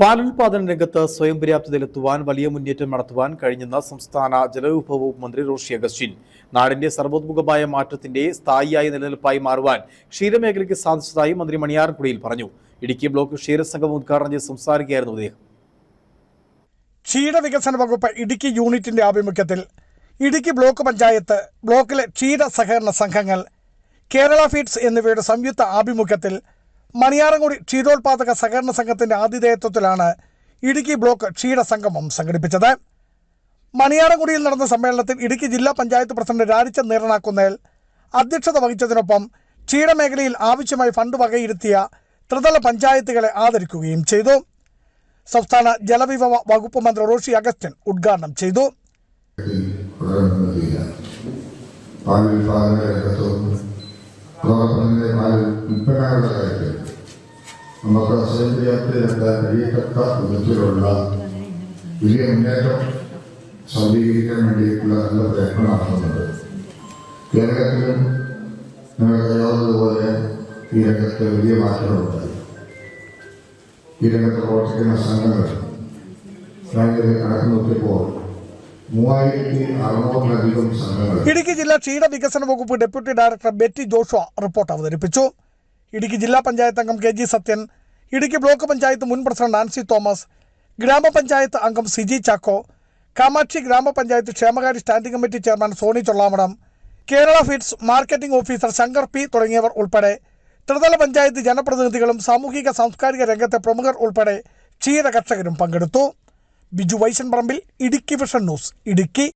പാലുൽപാദന രംഗത്ത് സ്വയം പര്യാപ്തതയിലെത്തുവാൻ വലിയ മുന്നേറ്റം നടത്തുവാൻ കഴിഞ്ഞെന്ന സംസ്ഥാന ജലവിഭവ മന്ത്രി റോഷി അഗസ്റ്റിൻ. നാടിന്റെ സർവോത്മുഖമായ മാറ്റത്തിന്റെ സ്ഥായിയായ നിലനിൽപ്പായി മാറുവാൻ ക്ഷീരമേഖലയ്ക്ക് സാധിച്ചതായി മന്ത്രി മണിയാർക്കുടിയിൽ പറഞ്ഞു. ഇടുക്കി ബ്ലോക്ക് ക്ഷീരസംഘം ഉദ്ഘാടനം ചെയ്ത് സംസാരിക്കുകയായിരുന്നു അദ്ദേഹം. ക്ഷീരവികസന വകുപ്പ് ഇടുക്കി യൂണിറ്റിന്റെ ആഭിമുഖ്യത്തിൽ ഇടുക്കി ബ്ലോക്ക് പഞ്ചായത്ത് ബ്ലോക്കിലെ ക്ഷീര സഹകരണ സംഘങ്ങൾ കേരള ഫീഡ്സ് എന്നിവയുടെ സംയുക്ത ആഭിമുഖ്യത്തിൽ മണിയാറൻകുടി ക്ഷീരോത്പാദക സഹകരണ സംഘത്തിന്റെ ആതിഥേയത്വത്തിലാണ് ഇടുക്കി ബ്ലോക്ക് ക്ഷീര സംഗമം സംഘടിപ്പിച്ചത്. മണിയാറൻകുടിയിൽ നടന്ന സമ്മേളനത്തിൽ ഇടുക്കി ജില്ലാ പഞ്ചായത്ത് പ്രസിഡന്റ് രാജിച്ച നീറനാക്കുന്നേൽ അധ്യക്ഷത വഹിച്ചതിനൊപ്പം ക്ഷീരമേഖലയിൽ ആവശ്യമായി ഫണ്ട് വകയിരുത്തിയ ത്രിതല പഞ്ചായത്തുകളെ ആദരിക്കുകയും ചെയ്തു. സംസ്ഥാന ജലവിഭവ വകുപ്പ് മന്ത്രി റോഷി അഗസ്റ്റിൻ ഉദ്ഘാടനം ചെയ്തു. കാര്യത്തിൽ നമുക്ക് സ്വയം അറിയപ്പെട്ട വിധത്തിലുള്ള വലിയ മുന്നേറ്റം സൗദീകരിക്കാൻ വേണ്ടിയിട്ടുള്ള നല്ല പ്രയത്നം നടത്തുന്നുണ്ട്. കേരളത്തിലും നിങ്ങൾക്കറിയാവുന്നതുപോലെ ഈ രംഗത്ത് വലിയ മാറ്റങ്ങളുണ്ടായി. ഈ രംഗത്ത് പ്രവർത്തിക്കുന്ന സംഘങ്ങൾ കണക്ക് നോക്കിയപ്പോൾ ഇടുക്കി ജില്ലാ ക്ഷീര വികസന വകുപ്പ് deputy director Betty Joshua report അവതരിപ്പിച്ചു. ഇടുക്കി ജില്ലാ പഞ്ചായത്ത് അംഗം K G Sathyan Idukki block panchayat മുൻ പ്രസിഡന്റ് നാൻസി തോമസ് ഗ്രാമപഞ്ചായത്ത് അംഗം സിജി ചാക്കോ കാമാക്ഷി ഗ്രാമപഞ്ചായത്ത് ക്ഷേമകാര്യ standing committee chairman Sony Chollamadam Kerala fits marketing officer Shankar P തുടങ്ങിയവർ ഉൾപ്പെടെ ത്രിതല പഞ്ചായത്ത് ജനപ്രതിനിധികളും സാമൂഹിക സാംസ്കാരിക രംഗത്തെ പ്രമുഖർ ഉൾപ്പെടെ ക്ഷീര കർഷകരും പങ്കെടുത്തു. Biju Vaishan Parambil Idukki vision news Idukki.